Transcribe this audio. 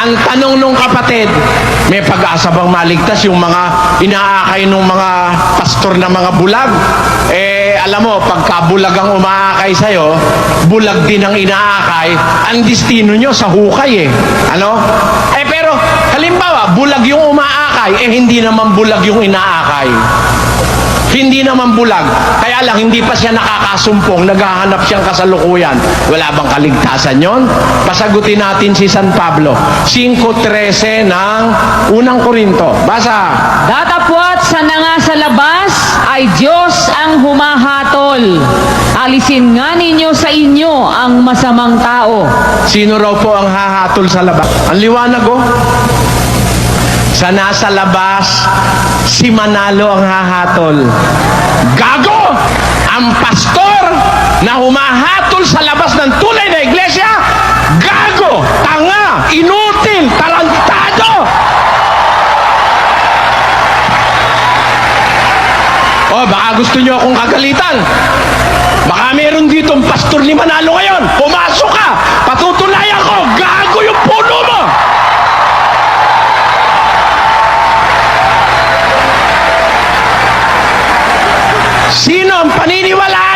Ang tanong nung kapatid, may pag-asa bang maligtas yung mga inaakay ng mga pastor na mga bulag? Eh, alam mo, pagka bulag ang umaakay sa'yo, bulag din ang inaakay, ang destino nyo sa hukay eh. Ano? Eh, pero, halimbawa, bulag yung umaakay, eh hindi naman bulag yung inaakay. Hindi naman bulag. Kaya lang, hindi pa siya nakakasumpong, naghahanap siyang kasalukuyan. Wala bang kaligtasan yon? Pasagutin natin si San Pablo. 5.13 ng unang Korinto. Basa. Datapwat sa nga sa labas ay Diyos ang humahatol. Alisin nga ninyo sa inyo ang masamang tao. Sino raw po ang hahatol sa labas? Ang liwanag oh. Sa nasa labas, si Manalo ang hahatol. Gago! Ang pastor na humahatol sa labas ng tunay na iglesia, gago! Tanga! Inutil! Tarantado! Oh, baka gusto nyo akong kagalitan. Baka meron dito ang pastor ni Manalo ngayon. Pumasok Ano ang paniniwala